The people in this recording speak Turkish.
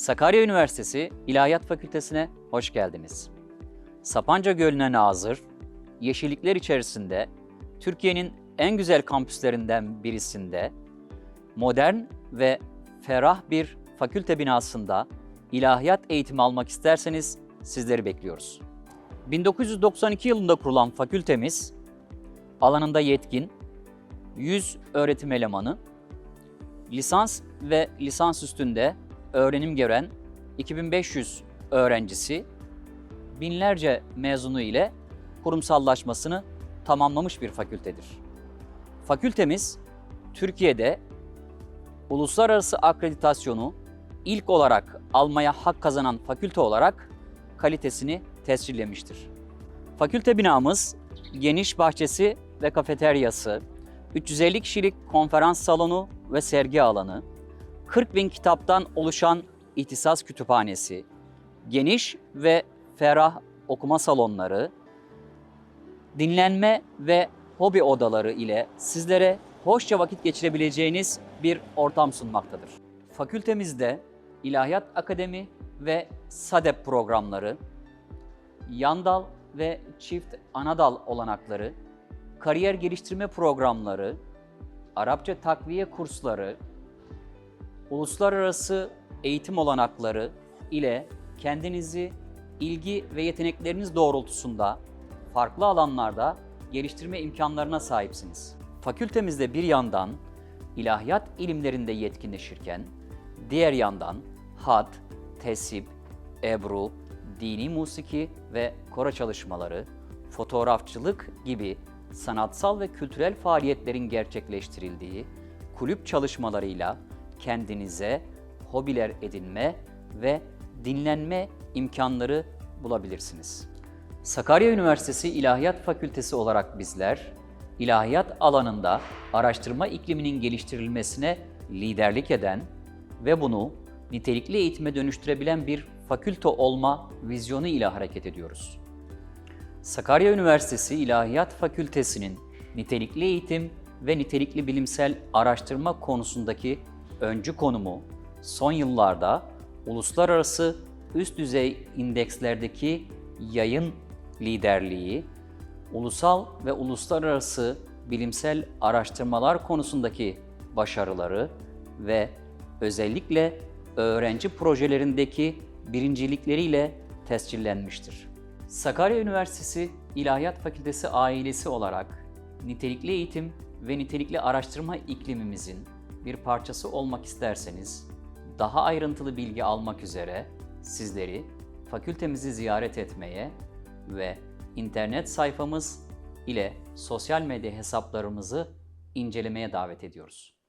Sakarya Üniversitesi İlahiyat Fakültesine hoş geldiniz. Sapanca Gölü'ne nazır, yeşillikler içerisinde Türkiye'nin en güzel kampüslerinden birisinde modern ve ferah bir fakülte binasında ilahiyat eğitimi almak isterseniz sizleri bekliyoruz. 1992 yılında kurulan fakültemiz alanında yetkin, 100 öğretim elemanı, lisans ve lisans üstünde öğrenim gören 2500 öğrencisi, binlerce mezunu ile kurumsallaşmasını tamamlamış bir fakültedir. Fakültemiz Türkiye'de uluslararası akreditasyonu ilk olarak almaya hak kazanan fakülte olarak kalitesini tescillemiştir. Fakülte binamız geniş bahçesi ve kafeteryası, 350 kişilik konferans salonu ve sergi alanı, 40 bin kitaptan oluşan ihtisas kütüphanesi, geniş ve ferah okuma salonları, dinlenme ve hobi odaları ile sizlere hoşça vakit geçirebileceğiniz bir ortam sunmaktadır. Fakültemizde İlahiyat Akademi ve SADEP programları, yandal ve çift anadal olanakları, kariyer geliştirme programları, Arapça takviye kursları, uluslararası eğitim olanakları ile kendinizi ilgi ve yetenekleriniz doğrultusunda farklı alanlarda geliştirme imkanlarına sahipsiniz. Fakültemizde bir yandan ilahiyat ilimlerinde yetkinleşirken, diğer yandan had, tesip, ebru, dini musiki ve koro çalışmaları, fotoğrafçılık gibi sanatsal ve kültürel faaliyetlerin gerçekleştirildiği kulüp çalışmalarıyla kendinize hobiler edinme ve dinlenme imkanları bulabilirsiniz. Sakarya Üniversitesi İlahiyat Fakültesi olarak bizler, ilahiyat alanında araştırma ikliminin geliştirilmesine liderlik eden ve bunu nitelikli eğitime dönüştürebilen bir fakülte olma vizyonu ile hareket ediyoruz. Sakarya Üniversitesi İlahiyat Fakültesi'nin nitelikli eğitim ve nitelikli bilimsel araştırma konusundaki öncü konumu son yıllarda uluslararası üst düzey indekslerdeki yayın liderliği, ulusal ve uluslararası bilimsel araştırmalar konusundaki başarıları ve özellikle öğrenci projelerindeki birincilikleriyle tescillenmiştir. Sakarya Üniversitesi İlahiyat Fakültesi ailesi olarak nitelikli eğitim ve nitelikli araştırma iklimimizin bir parçası olmak isterseniz daha ayrıntılı bilgi almak üzere sizleri fakültemizi ziyaret etmeye ve internet sayfamız ile sosyal medya hesaplarımızı incelemeye davet ediyoruz.